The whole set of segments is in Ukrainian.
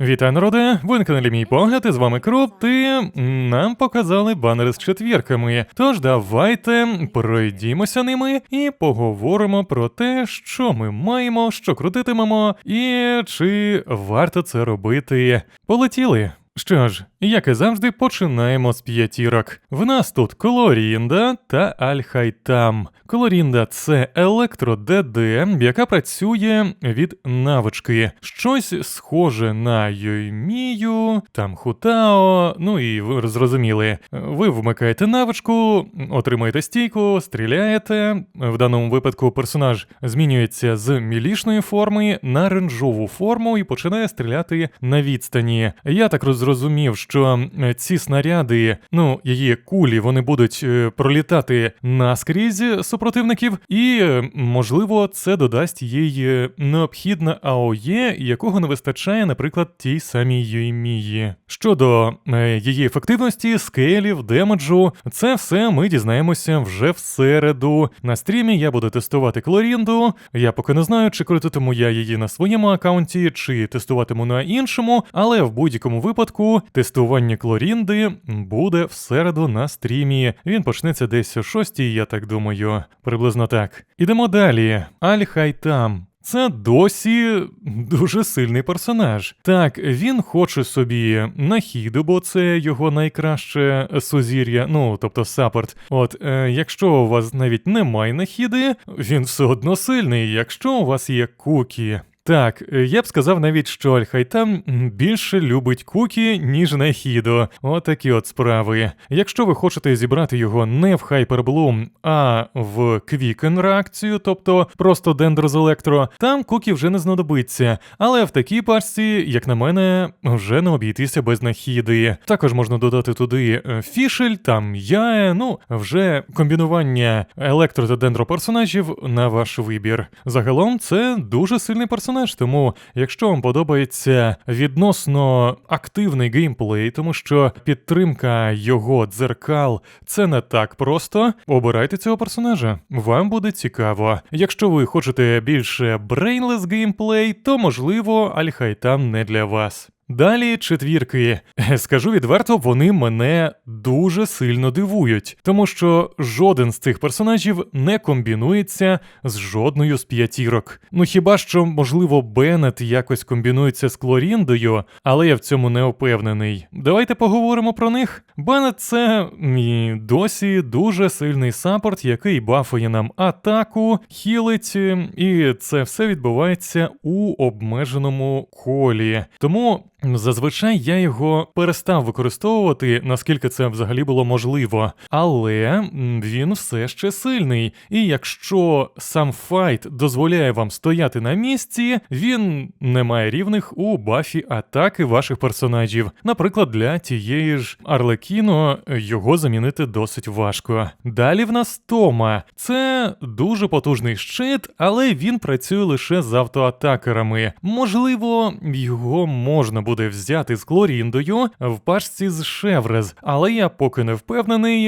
Вітаю, народи! Ви на каналі мій погляд, і з вами Кроп, і нам показали банери з четвірками. Тож давайте пройдімося ними і поговоримо про те, що ми маємо, що крутитимемо, і чи варто це робити. Полетіли. Що ж, як і завжди, починаємо з п'ятірок. В нас тут Колорінда та Альхайтам. Колорінда це електро ДД, яка працює від навички. Щось схоже на Йоймію, там Хутао. Ну і ви зрозуміли. Ви вмикаєте навичку, отримаєте стійку, стріляєте. В даному випадку персонаж змінюється з мілішної форми на ренжову форму і починає стріляти на відстані. Я так зрозумів, що е, ці снаряди, ну її кулі, вони будуть е, пролітати наскрізь супротивників, і е, можливо це додасть їй необхідне АОЄ, якого не вистачає, наприклад, тій самій Юймії. Щодо її ефективності, скейлів, демеджу, це все ми дізнаємося вже в середу. На стрімі я буду тестувати Клорінду. Я поки не знаю, чи крутитиму я її на своєму аккаунті, чи тестуватиму на іншому, але в будь-якому випадку тестування Клорінди буде в середу на стрімі. Він почнеться десь о 6, я так думаю. Приблизно так. Ідемо далі. Аль-Хайтам. Це досі дуже сильний персонаж. Так, він хоче собі нахіду, бо це його найкраще сузір'я, ну тобто саппорт. От, е, якщо у вас навіть немає нахіди, він все одно сильний, якщо у вас є кукі. Так, е, я б сказав навіть, що Альхайтам більше любить кукі, ніж Нахідо. Отакі от справи. Якщо ви хочете зібрати його не в Hyperblum, а в Quicken реакцію, тобто просто Dendro з електро, там кукі вже не знадобиться. Але в такій пачці, як на мене, вже не обійтися без нахіди. Також можна додати туди е, фішель, там яе, ну вже комбінування електро та дендро персонажів на ваш вибір. Загалом це дуже сильний персонаж, тому якщо вам подобається відносно активний геймплей, тому що підтримка його дзеркал це не так просто. Обирайте цього персонажа, вам буде цікаво. Якщо ви хочете більше брейнлес геймплей, то можливо Альхайтан не для вас. Далі четвірки. Е, Скажу відверто, вони мене дуже сильно дивують, тому що жоден з цих персонажів не комбінується з жодною з п'ятірок. Ну хіба що, можливо, Беннет якось комбінується з Клоріндою, але я в цьому не впевнений. Давайте поговоримо про них. Беннет це і досі дуже сильний саппорт, який бафує нам атаку, хілить, і це все відбувається у обмеженому колі. Тому. Зазвичай я його перестав використовувати, наскільки це взагалі було можливо, але він все ще сильний. І якщо сам файт дозволяє вам стояти на місці, він не має рівних у бафі атаки ваших персонажів. Наприклад, для тієї ж Арлекіно його замінити досить важко. Далі в нас Тома. Це дуже потужний щит, але він працює лише з автоатакерами. Можливо, його можна буде взяти з Клоріндою в пачці з Шеврез, але я поки не впевнений.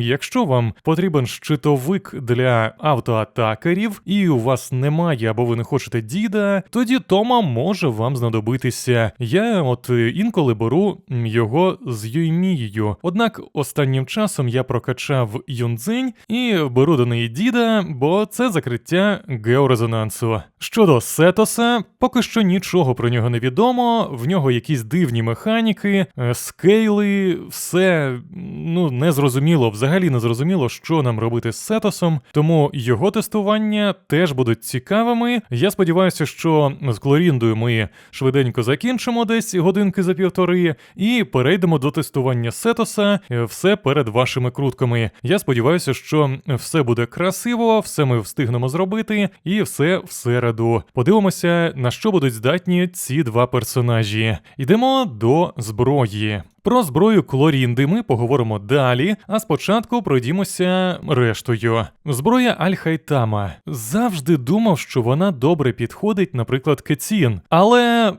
Якщо вам потрібен щитовик для автоатакерів, і у вас немає або ви не хочете діда, тоді Тома може вам знадобитися. Я от інколи беру його з Юймією. Однак останнім часом я прокачав Юнзинь і беру до неї діда, бо це закриття георезонансу. Щодо Сетоса, поки що нічого про нього не відомо. В нього якісь дивні механіки, е, скейли, все ну не зрозуміло, взагалі не зрозуміло, що нам робити з Сетосом. Тому його тестування теж будуть цікавими. Я сподіваюся, що з Клоріндою ми швиденько закінчимо десь годинки за півтори, і перейдемо до тестування Сетоса. е, Все перед вашими крутками. Я сподіваюся, що все буде красиво, все ми встигнемо зробити, і все в середу. Подивимося, на що будуть здатні ці два персонажі. Йдемо до зброї. Про зброю Клорінди ми поговоримо далі, а спочатку пройдімося рештою. Зброя Аль-Хайтама. Завжди думав, що вона добре підходить, наприклад, Кетін, але.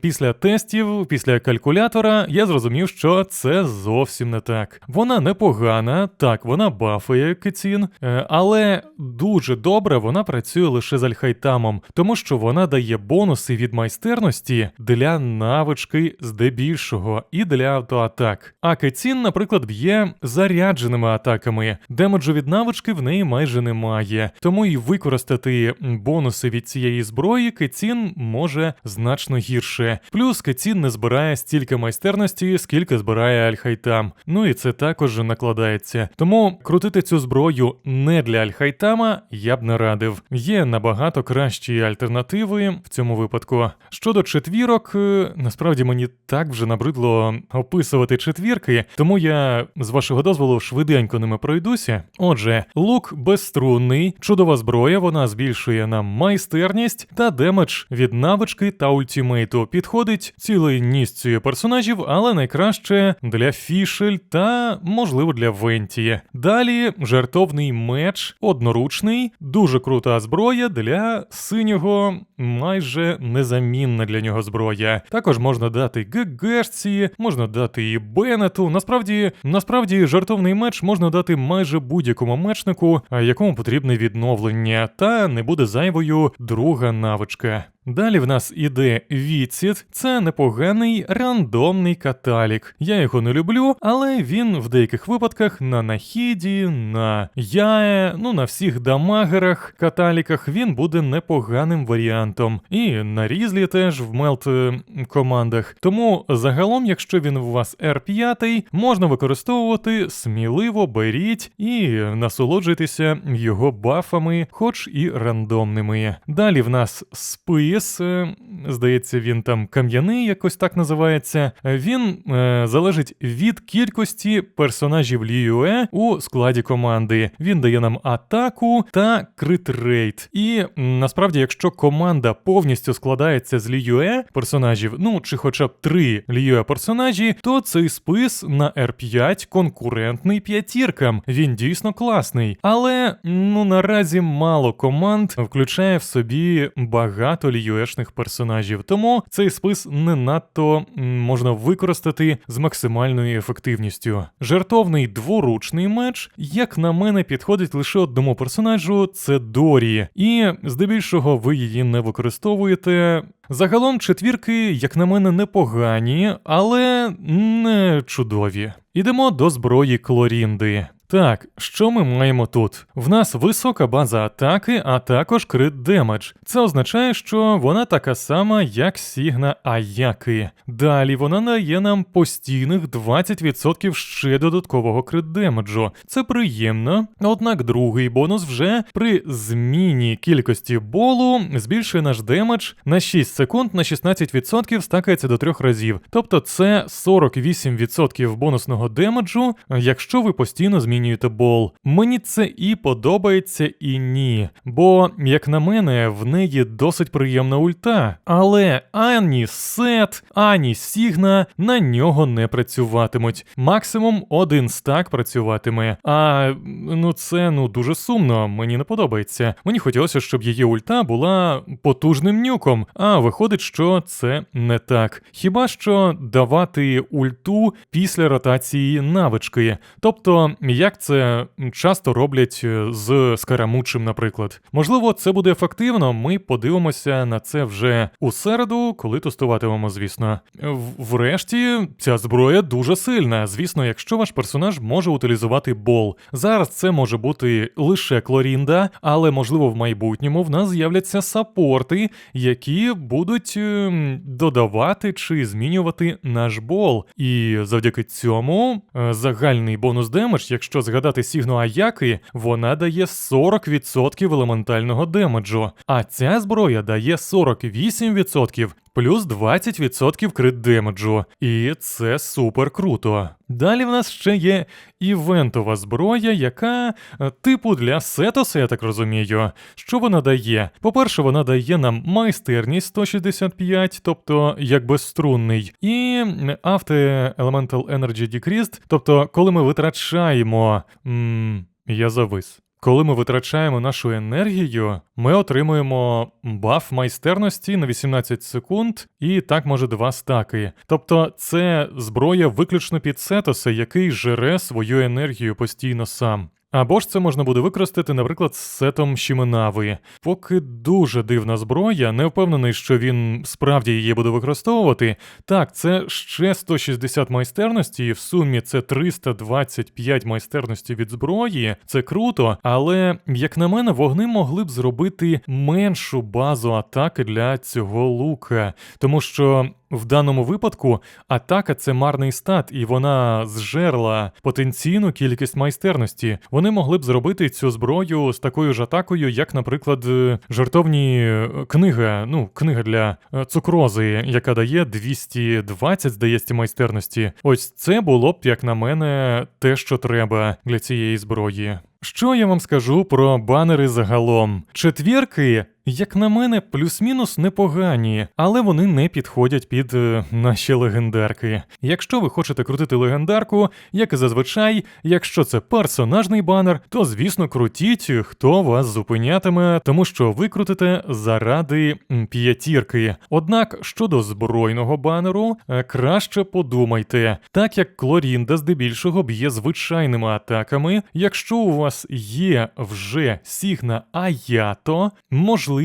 Після тестів, після калькулятора, я зрозумів, що це зовсім не так. Вона непогана, так, вона бафає Кетін, е, але дуже добре вона працює лише з Альхайтамом, тому що вона дає бонуси від майстерності для навички здебільшого і для автоатак. А Кетін, наприклад, б'є зарядженими атаками. Демеджу від навички в неї майже немає, тому і використати бонуси від цієї зброї Кетін може значно гірше. Плюс Кетін не збирає стільки майстерності, скільки збирає Альхайтам. Ну і це також накладається. Тому крутити цю зброю не для Альхайтама я б не радив. Є набагато кращі альтернативи в цьому випадку. Щодо четвірок, е, насправді мені так вже набридло описувати четвірки, тому я з вашого дозволу швиденько ними пройдуся. Отже, лук безструнний, чудова зброя, вона збільшує нам майстерність та демедж від навички та ультімейту. Підходить цілий нізцю персонажів, але найкраще для фішель та, можливо, для Венті. Далі жартовний меч, одноручний, дуже крута зброя для синього, майже незамінна для нього зброя. Також можна дати ГГшці, можна дати і Беннету. Насправді, насправді, жартовний меч можна дати майже будь-якому мечнику, якому потрібне відновлення, та не буде зайвою друга навичка. Далі в нас іде відсід, це непоганий рандомний каталік. Я його не люблю, але він в деяких випадках на нахіді, на яе, ну на всіх дамагерах, каталіках він буде непоганим варіантом. І на різлі теж в мелт е, командах. Тому загалом, якщо він у вас R5, можна використовувати сміливо беріть і насолоджуйтеся його бафами, хоч і рандомними. Далі в нас спис, е, здається, він там кам'яний, якось так називається. Він е, залежить від кількості персонажів Ліюе у складі команди. Він дає нам атаку та критрейт. І насправді, якщо команда повністю складається з Ліюе персонажів, ну чи хоча б три Ліюе персонажі, то цей спис на R5 конкурентний п'ятіркам. Він дійсно класний. Але ну наразі мало команд включає в собі багато ліюешних персонажів, тому цей спис не надто можна використати з максимальною ефективністю. Жартовний дворучний меч, як на мене, підходить лише одному персонажу це Дорі, і здебільшого ви її не використовуєте. Загалом четвірки, як на мене, непогані, але не чудові. Ідемо до зброї Клорінди. Так, що ми маємо тут? В нас висока база атаки, а також крит демедж. Це означає, що вона така сама, як Сігна Аяки. Далі вона дає нам постійних 20% ще додаткового крит демеджу. Це приємно. Однак другий бонус вже при зміні кількості болу збільшує наш демедж на 6 секунд на 16% стакається до 3 разів. Тобто це 48% бонусного демеджу, якщо ви постійно змінюєте бол. Мені це і подобається, і ні. Бо, як на мене, в неї досить приємна ульта. Але ані сет, ані Сігна на нього не працюватимуть. Максимум один стак працюватиме. А ну це ну дуже сумно, мені не подобається. Мені хотілося, щоб її ульта була потужним нюком, а виходить, що це не так. Хіба що давати ульту після ротації навички. Тобто, як це часто роблять е, з скарамучим, наприклад. Можливо, це буде ефективно. Ми подивимося на це вже у середу, коли тестуватимемо, звісно. В- Врешті, ця зброя дуже сильна. Звісно, якщо ваш персонаж може утилізувати бол. Зараз це може бути лише Клорінда, але можливо в майбутньому в нас з'являться саппорти, які будуть ем, додавати чи змінювати наш бол. І завдяки цьому е, загальний бонус демедж, якщо згадати Сігну Аяки, вона дає 40% елементального демеджу, а ця зброя дає 48% плюс 20% крит демеджу. І це супер круто. Далі в нас ще є івентова зброя, яка е, типу для Сетоса, я так розумію. Що вона дає? По-перше, вона дає нам майстерність 165, тобто як безструнний, і After Elemental Energy Decreased, тобто коли ми витрачаємо. М- я завис. Коли ми витрачаємо нашу енергію, ми отримуємо баф майстерності на 18 секунд, і так може два стаки. Тобто це зброя виключно під Сетоса, який жере свою енергію постійно сам. Або ж це можна буде використати, наприклад, з сетом Шіменави. Поки дуже дивна зброя, не впевнений, що він справді її буде використовувати. Так, це ще 160 майстерності, і в сумі це 325 майстерності від зброї. Це круто, але, як на мене, вогни могли б зробити меншу базу атаки для цього лука, тому що. В даному випадку атака це марний стат, і вона зжерла потенційну кількість майстерності. Вони могли б зробити цю зброю з такою ж атакою, як, наприклад, е, жартовні е, книга, ну, книга для е, цукрози, яка дає 220, здається, майстерності. Ось це було б, як на мене, те, що треба для цієї зброї. Що я вам скажу про банери загалом? Четвірки, як на мене, плюс-мінус непогані, але вони не підходять під е, наші легендарки. Якщо ви хочете крутити легендарку, як і зазвичай, якщо це персонажний банер, то звісно крутіть, хто вас зупинятиме, тому що ви крутите заради п'ятірки. Однак щодо збройного банеру, е, краще подумайте, так як Клорінда здебільшого б'є звичайними атаками, якщо у вас є вже Сігна Аято, можливо,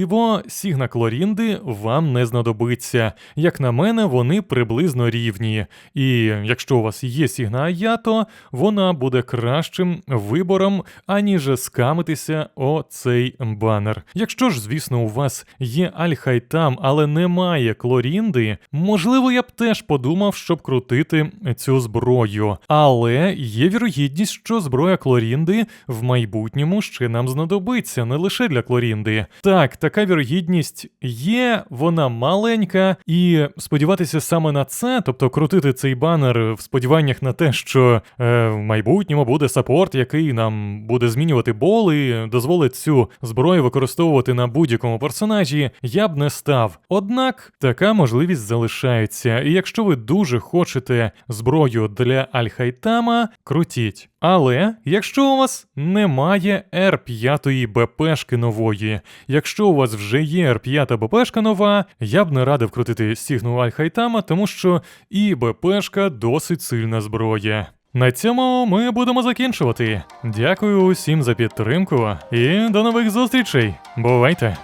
Сігна Клорінди вам не знадобиться. Як на мене, вони приблизно рівні. І якщо у вас є Сігна Аято, вона буде кращим вибором, аніж скамитися о цей банер. Якщо ж, звісно, у вас є Альхайтам, але немає Клорінди, можливо, я б теж подумав, щоб крутити цю зброю. Але є вірогідність, що зброя Клорінди в майбутньому ще нам знадобиться не лише для Клорінди. Так, така вірогідність є, вона маленька, і сподіватися саме на це, тобто крутити цей банер в сподіваннях на те, що е, в майбутньому буде саппорт, який нам буде змінювати бол і дозволить цю зброю використовувати на будь-якому персонажі, я б не став. Однак така можливість залишається, і якщо ви дуже хочете зброю для Альхайтама, крутіть. Але якщо у вас немає R5 БПшки нової, якщо у вас вже є R5 БПшка нова, я б не радив крутити Сігну Альхайтама, тому що і БПшка досить сильна зброя. На цьому ми будемо закінчувати. Дякую усім за підтримку і до нових зустрічей. Бувайте!